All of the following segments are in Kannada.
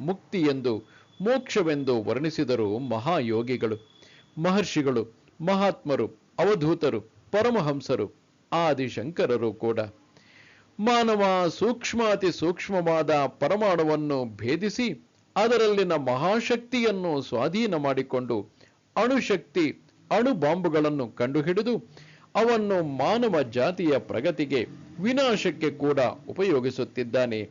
ಮುಕ್ತಿ ಎಂದು, ಮೋಕ್ಷವೆಂದು ವರ್ಣಿಸಿದರು ಮಹಾಯೋಗಿಗಳು. ಮಹರ್ಷಿಗಳು, ಮಹಾತ್ಮರು, ಅವಧೂತರು, ಪರಮಹಂಸರು, ಆದಿಶಂಕರರು ಕೂಡ. ಮಾನವ ಸೂಕ್ಷ್ಮಾತಿ ಸೂಕ್ಷ್ಮವಾದ ಪರಮಾಣುವನ್ನು ಭೇದಿಸಿ, ಅದರಲ್ಲಿನ ಮಹಾಶಕ್ತಿಯನ್ನು ಸ್ವಾಧೀನ ಮಾಡಿಕೊಂಡು ಅಣುಶಕ್ತಿ ಅಣು ಬಾಂಬುಗಳನ್ನು ಕಂಡುಹಿಡಿದು, ಅವನ್ನು ಮಾನವ ಜಾತಿಯ ಪ್ರಗತಿಗೆ ವಿನಾಶಕ್ಕೆ ಕೂಡ ಉಪಯೋಗಿಸುತ್ತಿದ್ದಾನೆ.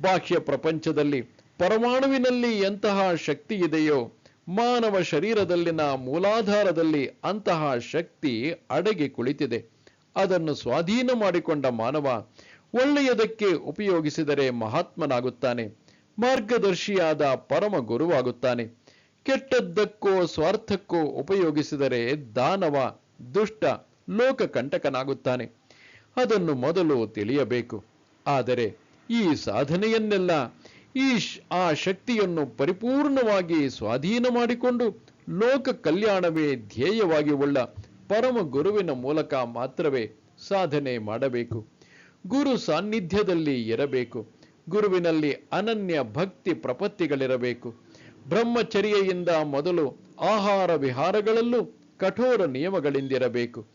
ಬಾಹ್ಯ ಪ್ರಪಂಚದಲ್ಲಿ ಪರಮಾಣುವಿನಲ್ಲಿ ಎಂತಹ ಶಕ್ತಿ ಇದೆಯೋ, ಮಾನವ ಶರೀರದಲ್ಲಿನ ಮೂಲಾಧಾರದಲ್ಲಿ ಅಂತಹ ಶಕ್ತಿ ಅಡಗಿ ಕುಳಿತಿದೆ. ಅದನ್ನು ಸ್ವಾಧೀನ ಮಾಡಿಕೊಂಡ ಮಾನವ ಒಳ್ಳೆಯದಕ್ಕೆ ಉಪಯೋಗಿಸಿದರೆ ಮಹಾತ್ಮನಾಗುತ್ತಾನೆ, ಮಾರ್ಗದರ್ಶಿಯಾದ ಪರಮ ಗುರುವಾಗುತ್ತಾನೆ. ಕೆಟ್ಟದ್ದಕ್ಕೋ ಸ್ವಾರ್ಥಕ್ಕೋ ಉಪಯೋಗಿಸಿದರೆ ದಾನವ, ದುಷ್ಟ, ಲೋಕಕಂಟಕನಾಗುತ್ತಾನೆ. ಅದನ್ನು ಮೊದಲು ತಿಳಿಯಬೇಕು. ಆದರೆ ಈ ಸಾಧನೆಯನ್ನೆಲ್ಲ ಈ ಆ ಶಕ್ತಿಯನ್ನು ಪರಿಪೂರ್ಣವಾಗಿ ಸ್ವಾಧೀನ ಮಾಡಿಕೊಂಡು ಲೋಕ ಕಲ್ಯಾಣವೇ ಧ್ಯೇಯವಾಗಿ ಉಳ್ಳ ಪರಮ ಗುರುವಿನ ಮೂಲಕ ಮಾತ್ರವೇ ಸಾಧನೆ ಮಾಡಬೇಕು. ಗುರು ಸಾನ್ನಿಧ್ಯದಲ್ಲಿ ಇರಬೇಕು. ಗುರುವಿನಲ್ಲಿ ಅನನ್ಯ ಭಕ್ತಿ ಪ್ರಪತ್ತಿಗಳಿರಬೇಕು. ಬ್ರಹ್ಮಚರ್ಯೆಯಿಂದ ಮೊದಲು ಆಹಾರ ವಿಹಾರಗಳಲ್ಲೂ ಕಠೋರ ನಿಯಮಗಳಿಂದಿರಬೇಕು.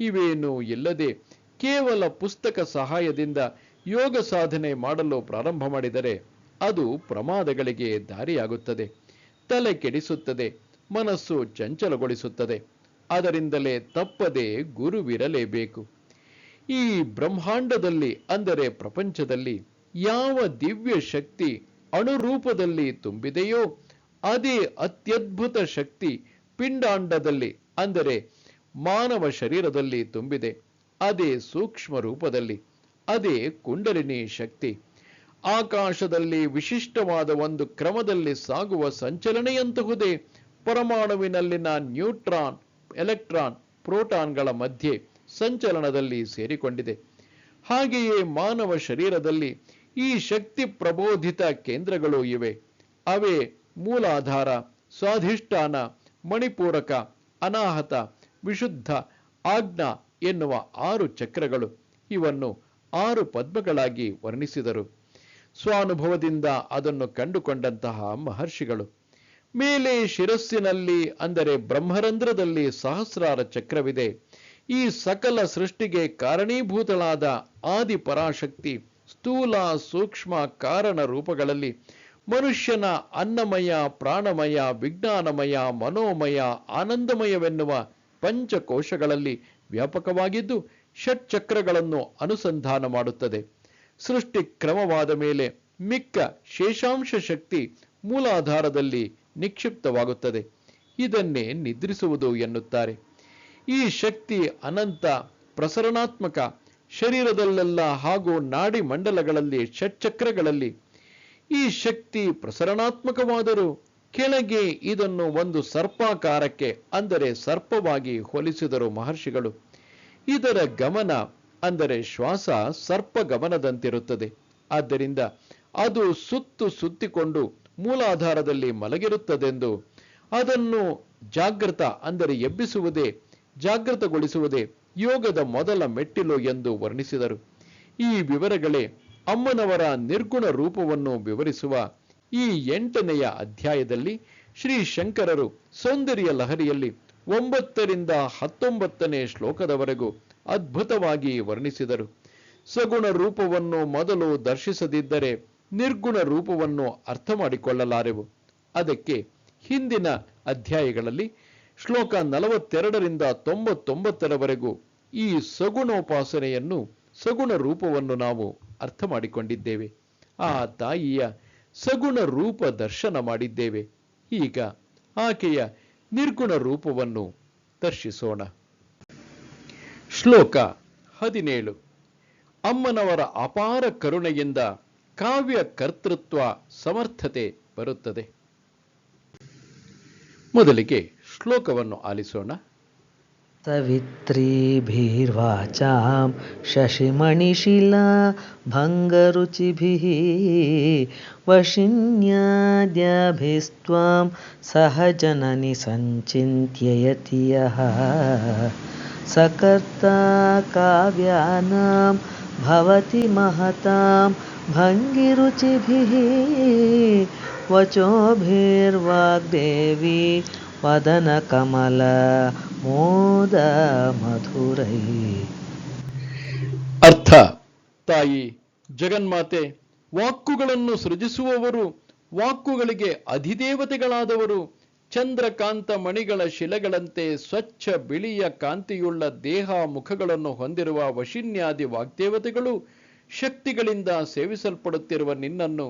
ಇವೇನೂ ಇಲ್ಲದೆ ಕೇವಲ ಪುಸ್ತಕ ಸಹಾಯದಿಂದ ಯೋಗ ಸಾಧನೆ ಮಾಡಲು ಪ್ರಾರಂಭ ಮಾಡಿದರೆ ಅದು ಪ್ರಮಾದಗಳಿಗೆ ದಾರಿಯಾಗುತ್ತದೆ. ತಲೆ ಕೆಡಿಸುತ್ತದೆ, ಮನಸ್ಸು ಚಂಚಲಗೊಳಿಸುತ್ತದೆ. ಅದರಿಂದಲೇ ತಪ್ಪದೆ ಗುರುವಿರಲೇಬೇಕು. ಈ ಬ್ರಹ್ಮಾಂಡದಲ್ಲಿ, ಅಂದರೆ ಪ್ರಪಂಚದಲ್ಲಿ, ಯಾವ ದಿವ್ಯ ಶಕ್ತಿ ಅಣುರೂಪದಲ್ಲಿ ತುಂಬಿದೆಯೋ, ಅದೇ ಅತ್ಯದ್ಭುತ ಶಕ್ತಿ ಪಿಂಡಾಂಡದಲ್ಲಿ, ಅಂದರೆ ಮಾನವ ಶರೀರದಲ್ಲಿ ತುಂಬಿದೆ. ಅದೇ ಸೂಕ್ಷ್ಮ ರೂಪದಲ್ಲಿ ಅದೇ ಕುಂಡಲಿನಿ ಶಕ್ತಿ. ಆಕಾಶದಲ್ಲಿ ವಿಶಿಷ್ಟವಾದ ಒಂದು ಕ್ರಮದಲ್ಲಿ ಸಾಗುವ ಸಂಚಲನೆಯಂತಹುದೇ ಪರಮಾಣುವಿನಲ್ಲಿನ ನ್ಯೂಟ್ರಾನ್, ಎಲೆಕ್ಟ್ರಾನ್, ಪ್ರೋಟಾನ್ಗಳ ಮಧ್ಯೆ ಸಂಚಲನದಲ್ಲಿ ಸೇರಿಕೊಂಡಿದೆ. ಹಾಗೆಯೇ ಮಾನವ ಶರೀರದಲ್ಲಿ ಈ ಶಕ್ತಿ ಪ್ರಬೋಧಿತ ಕೇಂದ್ರಗಳು ಇವೆ. ಅವೇ ಮೂಲಾಧಾರ, ಸ್ವಾಧಿಷ್ಠಾನ, ಮಣಿಪೂರಕ, ಅನಾಹತ, ವಿಶುದ್ಧ, ಆಜ್ಞಾ ಎನ್ನುವ ಆರು ಚಕ್ರಗಳು. ಇವನ್ನು ಆರು ಪದ್ಮಗಳಾಗಿ ವರ್ಣಿಸಿದರು. ಸ್ವಾನುಭವದಿಂದ ಅದನ್ನು ಕಂಡುಕೊಂಡಂತಹ ಮಹರ್ಷಿಗಳು. ಮೇಲೆ ಶಿರಸ್ಸಿನಲ್ಲಿ, ಅಂದರೆ ಬ್ರಹ್ಮರಂಧ್ರದಲ್ಲಿ ಸಹಸ್ರಾರ ಚಕ್ರವಿದೆ. ಈ ಸಕಲ ಸೃಷ್ಟಿಗೆ ಕಾರಣೀಭೂತಳಾದ ಆದಿ ಪರಾಶಕ್ತಿ ಸ್ಥೂಲ ಸೂಕ್ಷ್ಮ ಕಾರಣ ರೂಪಗಳಲ್ಲಿ ಮನುಷ್ಯನ ಅನ್ನಮಯ, ಪ್ರಾಣಮಯ, ವಿಜ್ಞಾನಮಯ, ಮನೋಮಯ, ಆನಂದಮಯವೆನ್ನುವ ಪಂಚಕೋಶಗಳಲ್ಲಿ ವ್ಯಾಪಕವಾಗಿದ್ದು ಷಟ್ಚಕ್ರಗಳನ್ನು ಅನುಸಂಧಾನ ಮಾಡುತ್ತದೆ. ಸೃಷ್ಟಿ ಕ್ರಮವಾದ ಮೇಲೆ ಮಿಕ್ಕ ಶೇಷಾಂಶ ಶಕ್ತಿ ಮೂಲಾಧಾರದಲ್ಲಿ ನಿಕ್ಷಿಪ್ತವಾಗುತ್ತದೆ. ಇದನ್ನೇ ನಿದ್ರಿಸುವುದು ಎನ್ನುತ್ತಾರೆ. ಈ ಶಕ್ತಿ ಅನಂತ, ಪ್ರಸರಣಾತ್ಮಕ, ಶರೀರದಲ್ಲೆಲ್ಲ ಹಾಗೂ ನಾಡಿ ಮಂಡಲಗಳಲ್ಲಿ, ಷಟ್ಚಕ್ರಗಳಲ್ಲಿ ಈ ಶಕ್ತಿ ಪ್ರಸರಣಾತ್ಮಕವಾದರೂ ಕೆಳಗೆ ಇದನ್ನು ಒಂದು ಸರ್ಪಾಕಾರಕ್ಕೆ, ಅಂದರೆ ಸರ್ಪವಾಗಿ ಹೋಲಿಸಿದರು ಮಹರ್ಷಿಗಳು. ಇದರ ಗಮನ ಅಂದರೆ ಶ್ವಾಸ ಸರ್ಪ ಗಮನದಂತಿರುತ್ತದೆ. ಆದ್ದರಿಂದ ಅದು ಸುತ್ತು ಸುತ್ತಿಕೊಂಡು ಮೂಲಾಧಾರದಲ್ಲಿ ಮಲಗಿರುತ್ತದೆಂದು ಅದನ್ನು ಜಾಗೃತ ಅಂದರೆ ಎಬ್ಬಿಸುವುದೇ ಜಾಗೃತಗೊಳಿಸುವುದೇ ಯೋಗದ ಮೊದಲ ಮೆಟ್ಟಿಲು ಎಂದು ವರ್ಣಿಸಿದರು. ಈ ವಿವರಗಳೇ ಅಮ್ಮನವರ ನಿರ್ಗುಣ ರೂಪವನ್ನು ವಿವರಿಸುವ ಈ ಎಂಟನೆಯ ಅಧ್ಯಾಯದಲ್ಲಿ ಶ್ರೀ ಶಂಕರರು ಸೌಂದರ್ಯ ಲಹರಿಯಲ್ಲಿ ಒಂಬತ್ತರಿಂದ ಹತ್ತೊಂಬತ್ತನೇ ಶ್ಲೋಕದವರೆಗೂ ಅದ್ಭುತವಾಗಿ ವರ್ಣಿಸಿದರು. ಸಗುಣ ರೂಪವನ್ನು ಮೊದಲು ದರ್ಶಿಸದಿದ್ದರೆ ನಿರ್ಗುಣ ರೂಪವನ್ನು ಅರ್ಥ ಮಾಡಿಕೊಳ್ಳಲಾರೆವು ಅದಕ್ಕೆ ಹಿಂದಿನ ಅಧ್ಯಾಯಗಳಲ್ಲಿ ಶ್ಲೋಕ ನಲವತ್ತೆರಡರಿಂದ ತೊಂಬತ್ತೊಂಬತ್ತರವರೆಗೂ ಈ ಸಗುಣೋಪಾಸನೆಯನ್ನು ಸಗುಣ ರೂಪವನ್ನು ನಾವು ಅರ್ಥ ಮಾಡಿಕೊಂಡಿದ್ದೇವೆ ಆ ತಾಯಿಯ ಸಗುಣ ರೂಪ ದರ್ಶನ ಮಾಡಿದ್ದೇವೆ. ಈಗ ಆಕೆಯ ನಿರ್ಗುಣ ರೂಪವನ್ನು ದರ್ಶಿಸೋಣ. ಶ್ಲೋಕ ಹದಿನೇಳು. ಅಮ್ಮನವರ ಅಪಾರ ಕರುಣೆಯಿಂದ ಕಾವ್ಯ ಕರ್ತೃತ್ವ ಸಮರ್ಥತೆ ಬರುತ್ತದೆ. ಮೊದಲಿಗೆ ಶ್ಲೋಕವನ್ನು ಆಲಿಸೋಣ. ಸವಿತ್ರೀಭಿರ್ವಾಚಾಂ ಶಶಿಮಣಿಶಿಲ ಭಂಗರುಚಿಭಿಃ ವಶಿನ್ಯಾದ್ಯಭಿಸ್ತ್ವಾಂ ಸಹಜನನಿ ಸಂಚಿಂತ್ಯಯತಿಯಹ. सकर्ता काव्यानां भवति महतां भङ्गिरुचिभिः वचोभिर्वाग्देवी ವದನಕಮಲ ಮೋದ ಮಧುರೈ ಅರ್ಥ ತಾಯಿ ಜಗನ್ಮಾತೆ ವಾಕ್ಕುಗಳನ್ನು ಸೃಜಿಸುವವರು ವಾಕ್ಕುಗಳಿಗೆ ಅಧಿದೇವತೆಗಳಾದವರು ಚಂದ್ರಕಾಂತ ಮಣಿಗಳ ಶಿಲೆಗಳಂತೆ ಸ್ವಚ್ಛ ಬಿಳಿಯ ಕಾಂತಿಯುಳ್ಳ ದೇಹ ಮುಖಗಳನ್ನು ಹೊಂದಿರುವ ವಶಿನ್ಯಾದಿ ವಾಗ್ದೇವತೆಗಳು ಶಕ್ತಿಗಳಿಂದ ಸೇವಿಸಲ್ಪಡುತ್ತಿರುವ ನಿನ್ನನ್ನು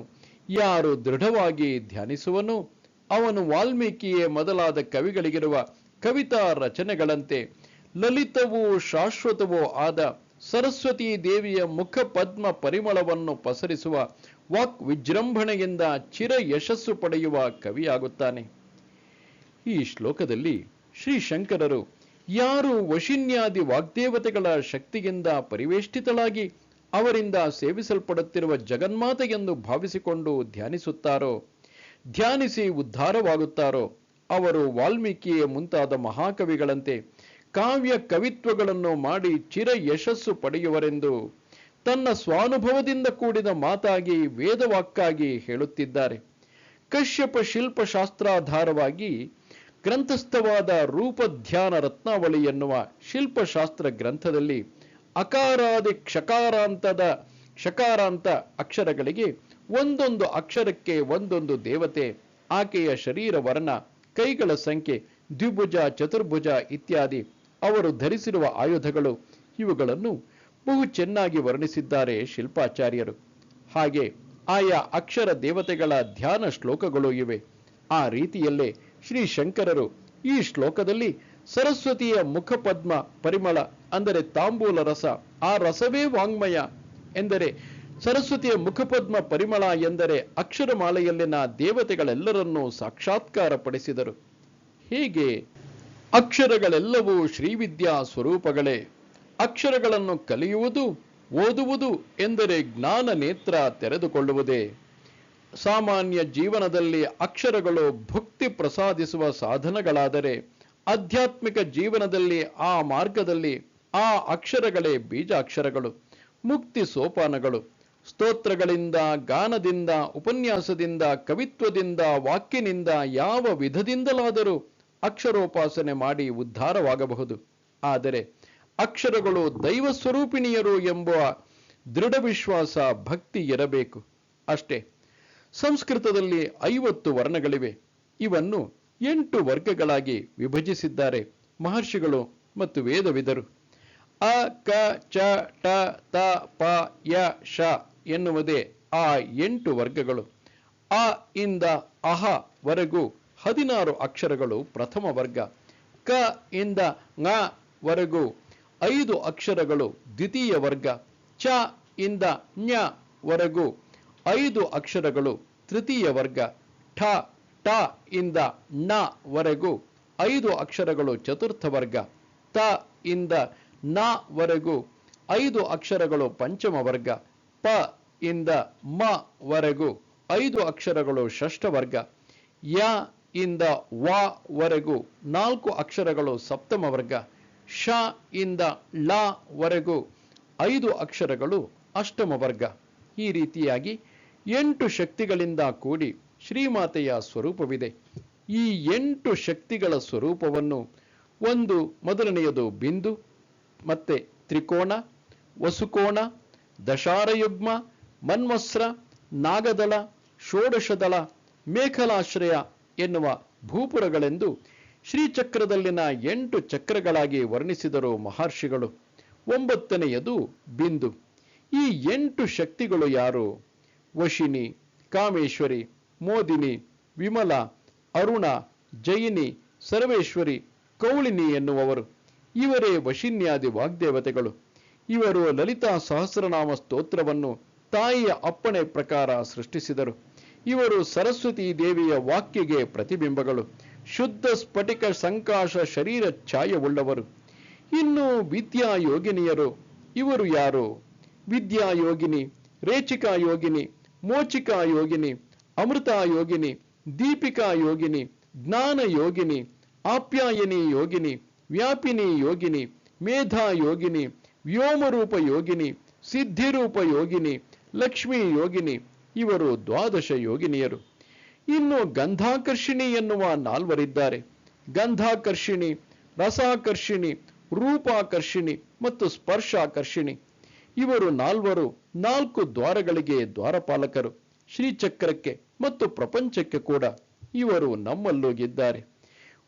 ಯಾರು ದೃಢವಾಗಿ ಧ್ಯಾನಿಸುವನು? ಅವನು ವಾಲ್ಮೀಕಿಯೇ ಮೊದಲಾದ ಕವಿಗಳಿಗಿರುವ ಕವಿತಾ ರಚನೆಗಳಂತೆ ಲಲಿತವೂ ಶಾಶ್ವತವೂ ಆದ ಸರಸ್ವತೀ ದೇವಿಯ ಮುಖ ಪದ್ಮ ಪರಿಮಳವನ್ನು ಪಸರಿಸುವ ವಾಕ್ ವಿಜೃಂಭಣೆಯಿಂದ ಚಿರ ಯಶಸ್ಸು ಪಡೆಯುವ ಕವಿಯಾಗುತ್ತಾನೆ. ಈ ಶ್ಲೋಕದಲ್ಲಿ ಶ್ರೀ ಶಂಕರರು ಯಾರು ವಶಿನ್ಯಾದಿ ವಾಗ್ದೇವತೆಗಳ ಶಕ್ತಿಯಿಂದ ಪರಿವೇಷ್ಟಿತಳಾಗಿ ಅವರಿಂದ ಸೇವಿಸಲ್ಪಡುತ್ತಿರುವ ಜಗನ್ಮಾತೆಯೆಂದು ಭಾವಿಸಿಕೊಂಡು ಧ್ಯಾನಿಸುತ್ತಾರೋ, ಧ್ಯಾನಿಸಿ ಉದ್ಧಾರವಾಗುತ್ತಾರೋ, ಅವರು ವಾಲ್ಮೀಕಿಯ ಮುಂತಾದ ಮಹಾಕವಿಗಳಂತೆ ಕಾವ್ಯ ಕವಿತ್ವಗಳನ್ನು ಮಾಡಿ ಚಿರ ಯಶಸ್ಸು ಪಡೆಯುವರೆಂದು ತನ್ನ ಸ್ವಾನುಭವದಿಂದ ಕೂಡಿದ ಮಾತಾಗಿ ವೇದವಾಕ್ಕಾಗಿ ಹೇಳುತ್ತಿದ್ದಾರೆ. ಕಶ್ಯಪ ಶಿಲ್ಪಶಾಸ್ತ್ರಾಧಾರವಾಗಿ ಗ್ರಂಥಸ್ಥವಾದ ರೂಪಧ್ಯಾನ ರತ್ನಾವಳಿ ಎನ್ನುವ ಶಿಲ್ಪಶಾಸ್ತ್ರ ಗ್ರಂಥದಲ್ಲಿ ಅಕಾರಾದಿ ಕ್ಷಕಾರಾಂತದ ಶಕಾರಾಂತ ಅಕ್ಷರಗಳಿಗೆ ಒಂದೊಂದು ಅಕ್ಷರಕ್ಕೆ ಒಂದೊಂದು ದೇವತೆ, ಆಕೆಯ ಶರೀರ ವರ್ಣ, ಕೈಗಳ ಸಂಖ್ಯೆ, ದ್ವಿಭುಜ, ಚತುರ್ಭುಜ ಇತ್ಯಾದಿ ಅವರು ಧರಿಸಿರುವ ಆಯುಧಗಳು. ಇವುಗಳನ್ನು ಬಹು ಚೆನ್ನಾಗಿ ವರ್ಣಿಸಿದ್ದಾರೆ ಶಿಲ್ಪಾಚಾರ್ಯರು. ಹಾಗೆ ಆಯಾ ಅಕ್ಷರ ದೇವತೆಗಳ ಧ್ಯಾನ ಶ್ಲೋಕಗಳು ಇವೆ. ಆ ರೀತಿಯಲ್ಲೇ ಶ್ರೀ ಶಂಕರರು ಈ ಶ್ಲೋಕದಲ್ಲಿ ಸರಸ್ವತಿಯ ಮುಖಪದ್ಮ ಪರಿಮಳ, ಅಂದರೆ ತಾಂಬೂಲ ರಸ, ಆ ರಸವೇ ವಾಂಗ್ಮಯ ಎಂದರೆ ಸರಸ್ವತಿಯ ಮುಖಪದ್ಮ ಪರಿಮಳ ಎಂದರೆ ಅಕ್ಷರಮಾಲೆಯಲ್ಲಿನ ದೇವತೆಗಳೆಲ್ಲರನ್ನೂ ಸಾಕ್ಷಾತ್ಕಾರ ಪಡಿಸಿದರು ಹೀಗೆ ಅಕ್ಷರಗಳೆಲ್ಲವೂ ಶ್ರೀವಿದ್ಯಾ ಸ್ವರೂಪಗಳೇ. ಅಕ್ಷರಗಳನ್ನು ಕಲಿಯುವುದು, ಓದುವುದು ಎಂದರೆ ಜ್ಞಾನ ನೇತ್ರ ತೆರೆದುಕೊಳ್ಳುವುದೇ. ಸಾಮಾನ್ಯ ಜೀವನದಲ್ಲಿ ಅಕ್ಷರಗಳು ಭಕ್ತಿ ಪ್ರಸಾದಿಸುವ ಸಾಧನಗಳಾದರೆ ಆಧ್ಯಾತ್ಮಿಕ ಜೀವನದಲ್ಲಿ ಆ ಮಾರ್ಗದಲ್ಲಿ ಆ ಅಕ್ಷರಗಳೇ ಬೀಜಾಕ್ಷರಗಳು, ಮುಕ್ತಿ ಸೋಪಾನಗಳು. ಸ್ತೋತ್ರಗಳಿಂದ, ಗಾನದಿಂದ, ಉಪನ್ಯಾಸದಿಂದ, ಕವಿತ್ವದಿಂದ, ವಾಕ್ಯನಿಂದ ಯಾವ ವಿಧದಿಂದಲಾದರೂ ಅಕ್ಷರೋಪಾಸನೆ ಮಾಡಿ ಉದ್ಧಾರವಾಗಬಹುದು. ಆದರೆ ಅಕ್ಷರಗಳು ದೈವ ಸ್ವರೂಪಿಣಿಯರು ಎಂಬ ದೃಢ ವಿಶ್ವಾಸ ಭಕ್ತಿ ಇರಬೇಕು. ಅಷ್ಟೇ. ಸಂಸ್ಕೃತದಲ್ಲಿ ಐವತ್ತು ವರ್ಣಗಳಿವೆ. ಇವನ್ನು ಎಂಟು ವರ್ಗಗಳಾಗಿ ವಿಭಜಿಸಿದ್ದಾರೆ. ಮಹರ್ಷಿಗಳು ಮತ್ತು ವೇದವಿದರು. ಅ, ಕ, ಚ, ಟ, ತ, ಪ, ಯ ಶ ಎನ್ನುವುದೇ ಆ ಎಂಟು ವರ್ಗಗಳು. ಅ, ಇಂದ ಅಹ ವರೆಗೂ ಹದಿನಾರು ಅಕ್ಷರಗಳು ಪ್ರಥಮ ವರ್ಗ. ಕ, ಇಂದ ಙ ವರೆಗೂ ಐದು ಅಕ್ಷರಗಳು ದ್ವಿತೀಯ ವರ್ಗ. ಚ, ಇಂದ ಞ ವರೆಗೂ ಐದು ಅಕ್ಷರಗಳು ತೃತೀಯ ವರ್ಗ ಠ ಟ ಇಂದ ನ ವರೆಗೂ ಐದು ಅಕ್ಷರಗಳು ಚತುರ್ಥ ವರ್ಗ ತ ಇಂದ ನ ವರೆಗೂ ಐದು ಅಕ್ಷರಗಳು ಪಂಚಮ ವರ್ಗ ಪ ಇಂದ ಮ ವರೆಗೂ ಐದು ಅಕ್ಷರಗಳು ಷಷ್ಠ ವರ್ಗ ಯ ಇಂದ ವ ವರೆಗೂ ನಾಲ್ಕು ಅಕ್ಷರಗಳು ಸಪ್ತಮ ವರ್ಗ ಶ ಇಂದ ಳ ವರೆಗೂ ಐದು ಅಕ್ಷರಗಳು ಅಷ್ಟಮ ವರ್ಗ. ಈ ರೀತಿಯಾಗಿ ಎಂಟು ಶಕ್ತಿಗಳಿಂದ ಕೂಡಿ ಶ್ರೀಮಾತೆಯ ಸ್ವರೂಪವಿದೆ. ಈ ಎಂಟು ಶಕ್ತಿಗಳ ಸ್ವರೂಪವನ್ನು ಒಂದು ಮೊದಲನೆಯದು ಬಿಂದು, ಮತ್ತೆ ತ್ರಿಕೋಣ ವಸುಕೋಣ ದಶಾರಯುಗ್ಮ ಮನ್ವಸ್ರ ನಾಗದಳ, ಷೋಡಶದಳ, ಮೇಖಲಾಶ್ರಯ ಎನ್ನುವ ಭೂಪುರಗಳೆಂದು ಶ್ರೀಚಕ್ರದಲ್ಲಿನ ಎಂಟು ಚಕ್ರಗಳಾಗಿ ವರ್ಣಿಸಿದರು ಮಹರ್ಷಿಗಳು. ಒಂಬತ್ತನೆಯದು ಬಿಂದು. ಈ ಎಂಟು ಶಕ್ತಿಗಳು ಯಾರು? ವಶಿನಿ, ಕಾಮೇಶ್ವರಿ, ಮೋದಿನಿ, ವಿಮಲ, ಅರುಣ, ಜಯಿನಿ, ಸರ್ವೇಶ್ವರಿ, ಕೌಳಿನಿ ಎನ್ನುವವರು. ಇವರೇ ವಶಿನ್ಯಾದಿ ವಾಗ್ದೇವತೆಗಳು. ಇವರು ಲಲಿತಾ ಸಹಸ್ರನಾಮ ಸ್ತೋತ್ರವನ್ನು ತಾಯಿಯ ಅಪ್ಪಣೆ ಪ್ರಕಾರ ಸೃಷ್ಟಿಸಿದರು. ಇವರು ಸರಸ್ವತಿ ದೇವಿಯ ವಾಕ್ಯಗೆ ಪ್ರತಿಬಿಂಬಗಳು. ಶುದ್ಧ ಸ್ಫಟಿಕ ಸಂಕಾಶ ಶರೀರ ಛಾಯವುಳ್ಳವರು ಇನ್ನು ವಿದ್ಯಾಯೋಗಿನಿಯರು. ಇವರು ಯಾರು? ವಿದ್ಯಾಯೋಗಿನಿ ರೇಚಿಕಾ ಯೋಗಿನಿ ಮೋಚಿಕಾ ಯೋಗಿನಿ, ಅಮೃತ ಯೋಗಿನಿ, ದೀಪಿಕಾ ಯೋಗಿನಿ, ಜ್ಞಾನ ಯೋಗಿನಿ, ಆಪ್ಯಾಯಿನಿ ಯೋಗಿನಿ, ವ್ಯಾಪಿನಿ ಯೋಗಿನಿ, ಮೇಧಾ ಯೋಗಿನಿ, ವ್ಯೋಮರೂಪ ಯೋಗಿನಿ, ಸಿದ್ಧಿರೂಪ ಯೋಗಿನಿ, ಲಕ್ಷ್ಮೀ ಯೋಗಿನಿ, ಇವರು ದ್ವಾದಶ ಯೋಗಿನಿಯರು. ಇನ್ನು ಗಂಧಾಕರ್ಷಿಣಿ ಎನ್ನುವ ನಾಲ್ವರಿದ್ದಾರೆ. ಗಂಧಾಕರ್ಷಿಣಿ, ರಸಾಕರ್ಷಿಣಿ, ರೂಪಾಕರ್ಷಿಣಿ ಮತ್ತು ಸ್ಪರ್ಶಾಕರ್ಷಿಣಿ. ಇವರು ನಾಲ್ವರು ನಾಲ್ಕು ದ್ವಾರಗಳಿಗೆ ದ್ವಾರಪಾಲಕರು, ಶ್ರೀಚಕ್ರಕ್ಕೆ ಮತ್ತು ಪ್ರಪಂಚಕ್ಕೆ ಕೂಡ ಇವರು ನಮ್ಮಲ್ಲೂ ಗಿದ್ದಾರೆ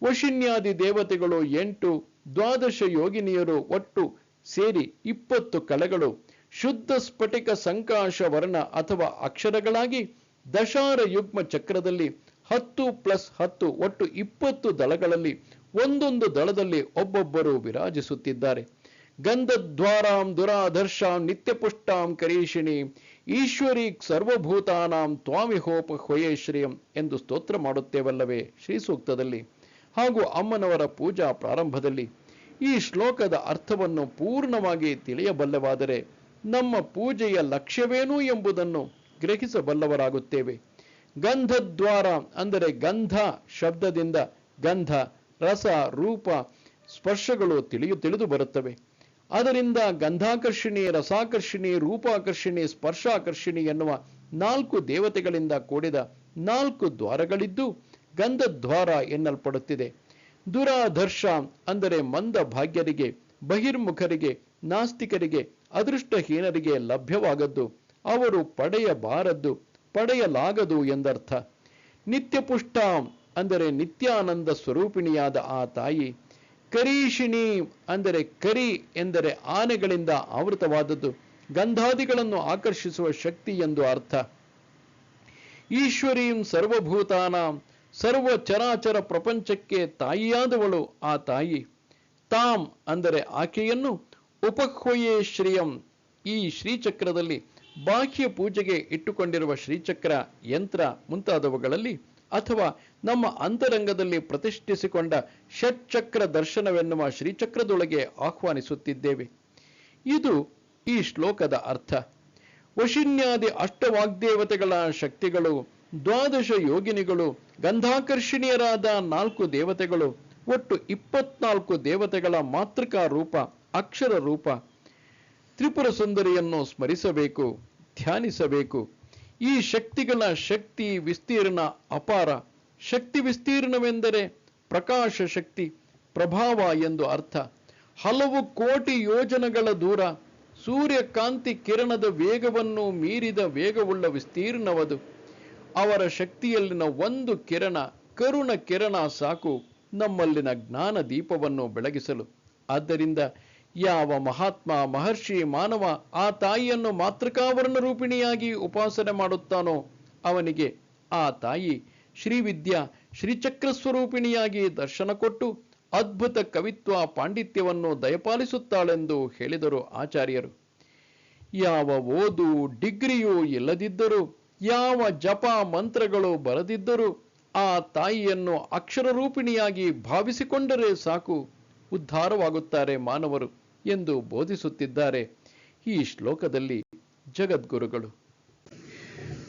ವಶಿನ್ಯಾದಿ ದೇವತೆಗಳು ಎಂಟು, ದ್ವಾದಶ ಯೋಗಿನಿಯರು ಒಟ್ಟು ಸೇರಿ ಇಪ್ಪತ್ತು ಕಲೆಗಳು ಶುದ್ಧ ಸ್ಫಟಿಕ ಸಂಕಾಶ ವರ್ಣ ಅಥವಾ ಅಕ್ಷರಗಳಾಗಿ ದಶಾರ ಯುಗ್ಮ ಚಕ್ರದಲ್ಲಿ ಹತ್ತು ಪ್ಲಸ್ ಹತ್ತು ಒಟ್ಟು ಇಪ್ಪತ್ತು ದಳಗಳಲ್ಲಿ ಒಂದೊಂದು ದಳದಲ್ಲಿ ಒಬ್ಬೊಬ್ಬರು ವಿರಾಜಿಸುತ್ತಿದ್ದಾರೆ. ಗಂಧದ್ವಾರಾಂ ದುರಾಧರ್ಷಾಂ ನಿತ್ಯಪುಷ್ಟಾಂ ಕರೀಷಿಣಿ, ಈಶ್ವರಿ ಸರ್ವಭೂತಾನಾಂ ತ್ವಾಮಿಹೋಪ ಹೊಯೇಶ್ರಿಯಂ ಎಂದು ಸ್ತೋತ್ರ ಮಾಡುತ್ತೇವಲ್ಲವೇ ಶ್ರೀ ಸೂಕ್ತದಲ್ಲಿ ಹಾಗೂ ಅಮ್ಮನವರ ಪೂಜಾ ಪ್ರಾರಂಭದಲ್ಲಿ ಈ ಶ್ಲೋಕದ ಅರ್ಥವನ್ನು ಪೂರ್ಣವಾಗಿ ತಿಳಿಯಬಲ್ಲವಾದರೆ ನಮ್ಮ ಪೂಜೆಯ ಲಕ್ಷ್ಯವೇನು ಎಂಬುದನ್ನು ಗ್ರಹಿಸಬಲ್ಲವರಾಗುತ್ತೇವೆ. ಗಂಧದ್ವಾರ ಅಂದರೆ ಗಂಧ ಶಬ್ದದಿಂದ ಗಂಧ, ರಸ, ರೂಪ, ಸ್ಪರ್ಶಗಳು ತಿಳಿಯು ತಿಳಿದು ಬರುತ್ತವೆ. ಅದರಿಂದ ಗಂಧಾಕರ್ಷಿಣಿ, ರಸಾಕರ್ಷಿಣಿ, ರೂಪಾಕರ್ಷಿಣಿ, ಸ್ಪರ್ಶಾಕರ್ಷಿಣಿ ಎನ್ನುವ ನಾಲ್ಕು ದೇವತೆಗಳಿಂದ ಕೂಡಿದ ನಾಲ್ಕು ದ್ವಾರಗಳಿದ್ದು ಗಂಧದ್ವಾರ ಎನ್ನಲ್ಪಡುತ್ತಿದೆ. ದುರಾಧರ್ಷ ಅಂದರೆ ಮಂದ ಭಾಗ್ಯರಿಗೆ ಬಹಿರ್ಮುಖರಿಗೆ, ನಾಸ್ತಿಕರಿಗೆ, ಅದೃಷ್ಟಹೀನರಿಗೆ ಲಭ್ಯವಾಗದ್ದು, ಅವರು ಪಡೆಯಬಾರದ್ದು, ಪಡೆಯಲಾಗದು ಎಂದರ್ಥ. ನಿತ್ಯಪುಷ್ಟ ಅಂದರೆ ನಿತ್ಯಾನಂದ ಸ್ವರೂಪಿಣಿಯಾದ ಆ ತಾಯಿ ಕರೀಷಿಣಿ ಅಂದರೆ ಕರಿ ಎಂದರೆ ಆನೆಗಳಿಂದ ಆವೃತವಾದದ್ದು. ಗಂಧಾದಿಗಳನ್ನು ಆಕರ್ಷಿಸುವ ಶಕ್ತಿ ಎಂದು ಅರ್ಥ. ಈಶ್ವರೀಂ ಸರ್ವಭೂತಾನ, ಸರ್ವ ಚರಾಚರ ಪ್ರಪಂಚಕ್ಕೆ ತಾಯಿಯಾದವಳು ಆ ತಾಯಿ. ತಾಂ ಅಂದರೆ ಆಕೆಯನ್ನು ಉಪಹ್ವಯೇ ಶ್ರೀಯಂ. ಈ ಶ್ರೀಚಕ್ರದಲ್ಲಿ ಬಾಹ್ಯ ಪೂಜೆಗೆ ಇಟ್ಟುಕೊಂಡಿರುವ ಶ್ರೀಚಕ್ರ ಯಂತ್ರ ಮುಂತಾದವುಗಳಲ್ಲಿ ಅಥವಾ ನಮ್ಮ ಅಂತರಂಗದಲ್ಲಿ ಪ್ರತಿಷ್ಠಿಸಿಕೊಂಡ ಷಟ್ಚಕ್ರ ದರ್ಶನವೆನ್ನುವ ಶ್ರೀಚಕ್ರದೊಳಗೆ ಆಹ್ವಾನಿಸುತ್ತಿದ್ದೇವೆ. ಇದು ಈ ಶ್ಲೋಕದ ಅರ್ಥ. ವಶಿನ್ಯಾದಿ ಅಷ್ಟವಾಗ್ದೇವತೆಗಳ ಶಕ್ತಿಗಳು, ದ್ವಾದಶ ಯೋಗಿನಿಗಳು, ಗಂಧಾಕರ್ಷಿಣಿಯರಾದ ನಾಲ್ಕು ದೇವತೆಗಳು, ಒಟ್ಟು ಇಪ್ಪತ್ನಾಲ್ಕು ದೇವತೆಗಳ ಮಾತೃಕಾ ರೂಪ ಅಕ್ಷರ ರೂಪ ತ್ರಿಪುರ ಸುಂದರಿಯನ್ನು ಸ್ಮರಿಸಬೇಕು, ಧ್ಯಾನಿಸಬೇಕು. ಈ ಶಕ್ತಿಗಳ ಶಕ್ತಿ ವಿಸ್ತೀರ್ಣ ಅಪಾರ. ಶಕ್ತಿ ವಿಸ್ತೀರ್ಣವೆಂದರೆ ಪ್ರಕಾಶ ಶಕ್ತಿ, ಪ್ರಭಾವ ಎಂದು ಅರ್ಥ. ಹಲವು ಕೋಟಿ ಯೋಜನೆಗಳ ದೂರ ಸೂರ್ಯಕಾಂತಿ ಕಿರಣದ ವೇಗವನ್ನು ಮೀರಿದ ವೇಗವುಳ್ಳ ವಿಸ್ತೀರ್ಣವದು. ಅವರ ಶಕ್ತಿಯಲ್ಲಿನ ಒಂದು ಕಿರಣ ಕರುಣ ಕಿರಣ ಸಾಕು, ನಮ್ಮಲ್ಲಿನ ಜ್ಞಾನ ದೀಪವನ್ನು ಬೆಳಗಿಸಲು. ಆದ್ದರಿಂದ ಯಾವ ಮಹಾತ್ಮ ಮಹರ್ಷಿ ಮಾನವ ಆ ತಾಯಿಯನ್ನು ಮಾತೃಕಾವರ್ಣ ರೂಪಿಣಿಯಾಗಿ ಉಪಾಸನೆ ಮಾಡುತ್ತಾನೋ, ಅವನಿಗೆ ಆ ತಾಯಿ ಶ್ರೀವಿದ್ಯಾ ಶ್ರೀಚಕ್ರ ಸ್ವರೂಪಿಣಿಯಾಗಿ ದರ್ಶನ ಕೊಟ್ಟು ಅದ್ಭುತ ಕವಿತ್ವ ಪಾಂಡಿತ್ಯವನ್ನು ದಯಪಾಲಿಸುತ್ತಾಳೆಂದು ಹೇಳಿದರು ಆಚಾರ್ಯರು. ಯಾವ ಓದು ಡಿಗ್ರಿಯೂ ಇಲ್ಲದಿದ್ದರೂ, ಯಾವ ಜಪ ಮಂತ್ರಗಳು ಬರದಿದ್ದರೂ, ಆ ತಾಯಿಯನ್ನು ಅಕ್ಷರ ರೂಪಿಣಿಯಾಗಿ ಭಾವಿಸಿಕೊಂಡರೆ ಸಾಕು, ಉದ್ಧಾರವಾಗುತ್ತಾರೆ ಮಾನವರು ಎಂದು ಬೋಧಿಸುತ್ತಿದ್ದಾರೆ ಈ ಶ್ಲೋಕದಲ್ಲಿ ಜಗದ್ಗುರುಗಳು.